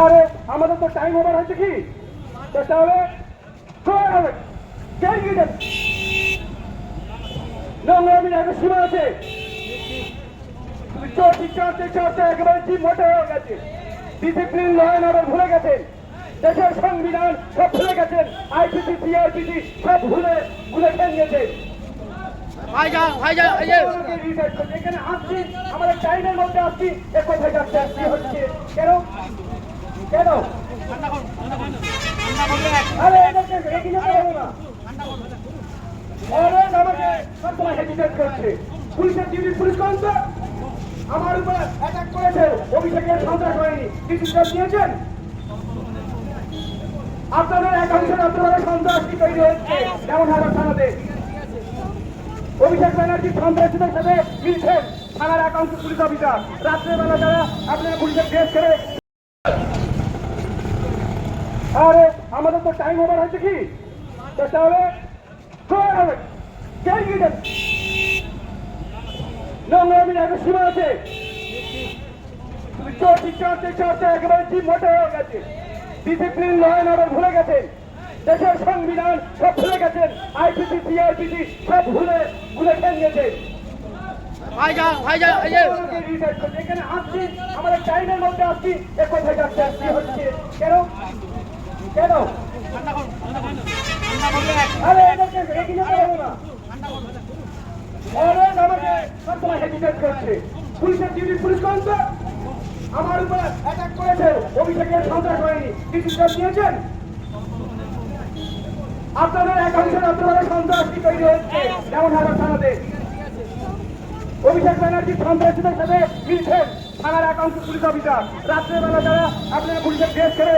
আরে আমাদের তো টাইম ওভার হয়েছে কি? তাহলে একটা সীমা আছে একেবারে মোটে হয়ে গেছে। ডিসিপ্লিন ভুলে গেছেন। দেশের সংবিধান সব ভুলে গেছেন। আইপিসি সিআরপিসি সব ভুলে ভুলে খেয়ে গেছেন। এখানে আসছি আমাদের টাইমের মধ্যে আসছি। এ কোথায় যাচ্ছে কি হচ্ছে কেন? কেন আরে এদেরকে রেখে যেতে পুলিশের ডিউটি পুলিশ করেন আমার উপর অ্যাটাক করেছে অভিষেকের সন্ত্রাস হয়নি কিছু স্টেপ নিয়েছেন আপনাদের একাংশের আপনারা সন্ত্রাসী তৈরি হচ্ছে যেমন হাজার থানাতে অভিষেক ব্যানার্জি সন্ত্রাসীদের সাথে মিলছেন থানার একাংশ পুলিশ অফিসার। রাত্রেবেলা যারা আপনারা পুলিশের ড্রেস করে আরে আমাদের তো টাইম ওভার হয়েছে কি? তাহলে নোংরামির একটা সীমা আছে? একেবারে মোটে হয়ে গেছে। ডিসিপ্লিন অর্ডার ভুলে গেছেন দেশের সংবিধান সব ভুলে গেছেন আইপিসি সিআরপিসি সব ভুলে ভুলে খেয়ে। এখানে আসছি আমাদের টাইমের মধ্যে আসছি এ কোথায় যাচ্ছে হচ্ছে কেন কেন আরে এদেরকে রেখে যেতে হবে না অনেক আমাকে সবসময় হেজিটেট করছে পুলিশের ডিউটি পুলিশ করেন তো আমার উপর অ্যাটাক করেছে অভিষেকের সন্ত্রাস হয়নি কিছু নিয়েছেন আপনাদের একাংশের আপনারা সন্ত্রাসী তৈরি হচ্ছে যেমন হাজার থানাতে অভিষেক ব্যানার্জি সন্ত্রাসীদের সাথে মিলছেন থানার একাংশ পুলিশ অফিসার রাত্রেবেলা যারা আপনারা পুলিশের ড্রেস করে।